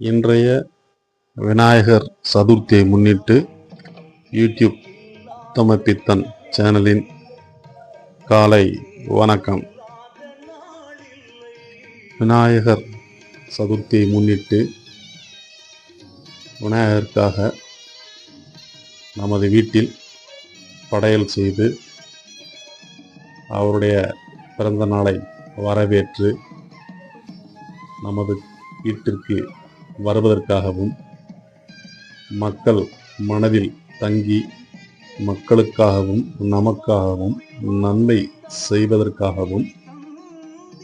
இன்றைய விநாயகர் சதுர்த்தியை முன்னிட்டு யூடியூப் உத்தமபித்தன் சேனலின் காலை வணக்கம். விநாயகர் சதுர்த்தியை முன்னிட்டு விநாயகருக்காக நமது வீட்டில் படையல் செய்து அவருடைய பிறந்த நாளை வரவேற்று நமது வீட்டிற்கு வருவதற்காகவும் மக்கள் மனதில் தங்கி மக்களுக்காகவும் நமக்காகவும் நன்மை செய்வதற்காகவும்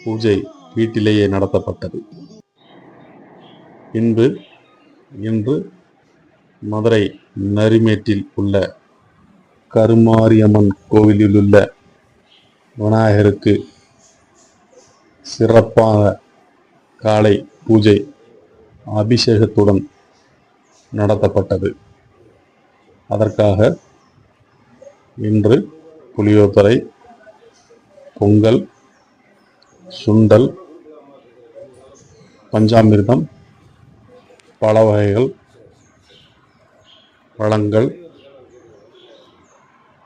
பூஜை வீட்டிலேயே நடத்தப்பட்டது. இன்று இன்று மதுரை நரிமேட்டில் உள்ள கருமாரியம்மன் கோவிலில் உள்ள விநாயகருக்கு சிறப்பாக காலை பூஜை அபிஷேகத்துடன் நடத்தப்பட்டது. அதற்காக இன்று புளியோதரை பொங்கல் சுண்டல் பஞ்சாமிர்தம் பல வகைகள் பழங்கள்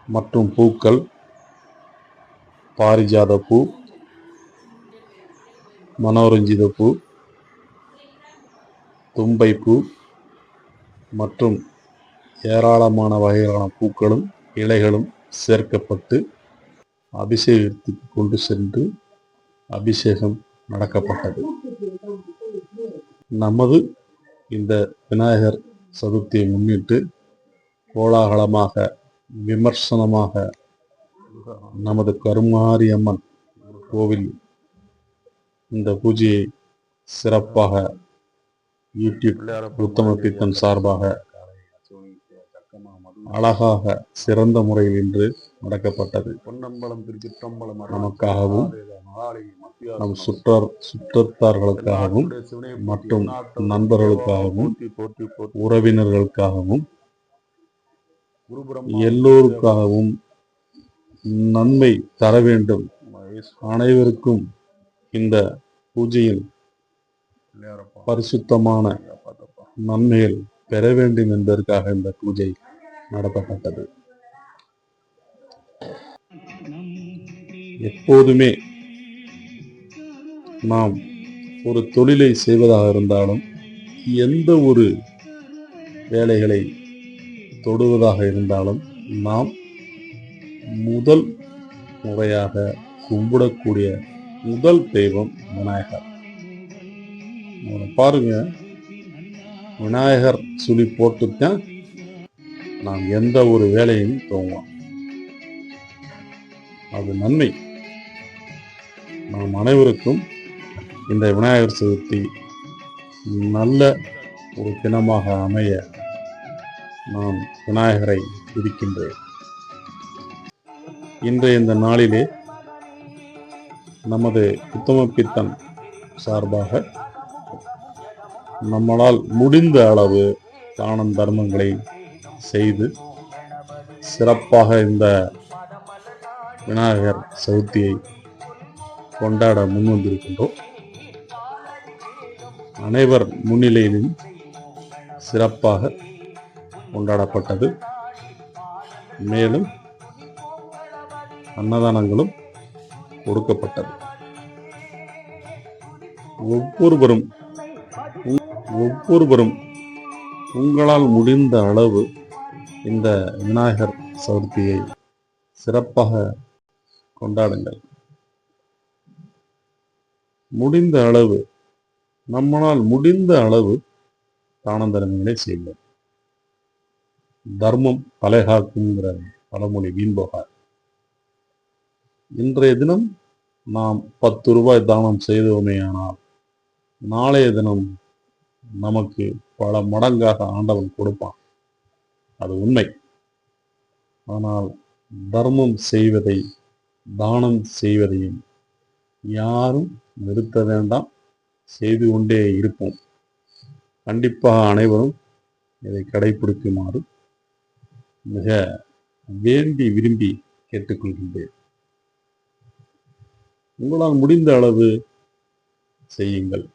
மற்றும் பூக்கள் பாரிஜாத பூ மனோரஞ்சித பூ தும்பை பூ மற்றும் ஏராளமான வகையான பூக்களும் இலைகளும் சேர்க்கப்பட்டு அபிஷேகத்துக்கு கொண்டு சென்று அபிஷேகம் நடக்கப்பட்டது. நமது இந்த விநாயகர் சதுர்த்தியை முன்னிட்டு கோலாகலமாக விமர்சனமாக நமது கருமாரியம்மன் கோவில் இந்த பூஜையை சிறப்பாக யூடியூப் உத்தம சார்பாக அழகாக சிறந்த முறையில் இன்று நடக்கப்பட்டது. பொன்னம்பலம் திருச்சிற்றம்பலம் நமக்காகவும் நம் சுற்றார் சுற்றத்தார்களுக்காகவும் மற்றும் நண்பர்களுக்காகவும் உறவினர்களுக்காகவும் எல்லோருக்காகவும் நன்மை தர வேண்டும். அனைவருக்கும் இந்த பூஜையில் பரிசுத்தமான நன்மைகள் பெற வேண்டும் என்பதற்காக இந்த பூஜை நடத்தப்பட்டது. எப்போதுமே நாம் ஒரு தொழிலை செய்வதாக இருந்தாலும் எந்த ஒரு வேலைகளை தொடுவதாக இருந்தாலும் நாம் முதல் முறையாக கும்பிடக்கூடிய முதல் தெய்வம் விநாயகர். அவரை பாருங்க. விநாயகர் சுழி போட்டுத்தான் நாம் எந்த ஒரு வேலையும் துவங்குவோம் அது நன்மை. நாம் அனைவருக்கும் இந்த விநாயகர் சதுர்த்தி நல்ல ஒரு தினமாக அமைய நான் விநாயகரை இருக்கின்றேன் இன்றைய இந்த நாளிலே நமது உத்தம பித்தன் சார்பாக நம்மளால் முடிந்த அளவு தானம் தர்மங்களை செய்து சிறப்பாக இந்த விநாயகர் சதுர்த்தியை கொண்டாட முன்வந்திருக்கின்றோம். அனைவர் முன்னிலையிலும் சிறப்பாக கொண்டாடப்பட்டது. மேலும் அன்னதானங்களும் கொடுக்கப்பட்டது. ஒவ்வொருவரும் ஒவ்வொருவரும் உங்களால் முடிந்த அளவு இந்த விநாயகர் சதுர்த்தியை சிறப்பாக கொண்டாடுங்கள். முடிந்த அளவு நம்மளால் முடிந்த அளவு தான தர்மங்களை செய்வோம் தர்மம் தலைகாக்குங்கிற பழமொழி வீண்போகார் இன்றைய தினம் நாம் பத்து ரூபாய் தானம் செய்தோமேயானால் நாளைய தினம் நமக்கு பல மடங்காக ஆண்டவன் கொடுப்பான். அது உண்மை. ஆனால் தர்மம் செய்வதை தானம் செய்வதையும் யாரும் நிறுத்த வேண்டாம். செய்து கொண்டே இருப்போம். கண்டிப்பாக அனைவரும் இதை கடைபிடிக்குமாறு மிக வேண்டி விரும்பி கேட்டுக்கொள்கின்றேன். உங்களால் முடிந்த அளவு செய்யுங்கள்.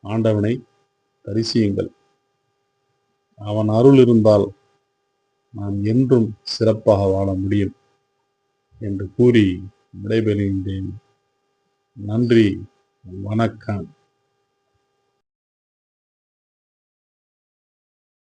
ஆண்டவனை தரிசியுங்கள். அவன் அருள் இருந்தால் நாம் என்றும் சிறப்பாக வாழ முடியும் என்று கூறி விடைபெறுகின்றேன். நன்றி வணக்கம்.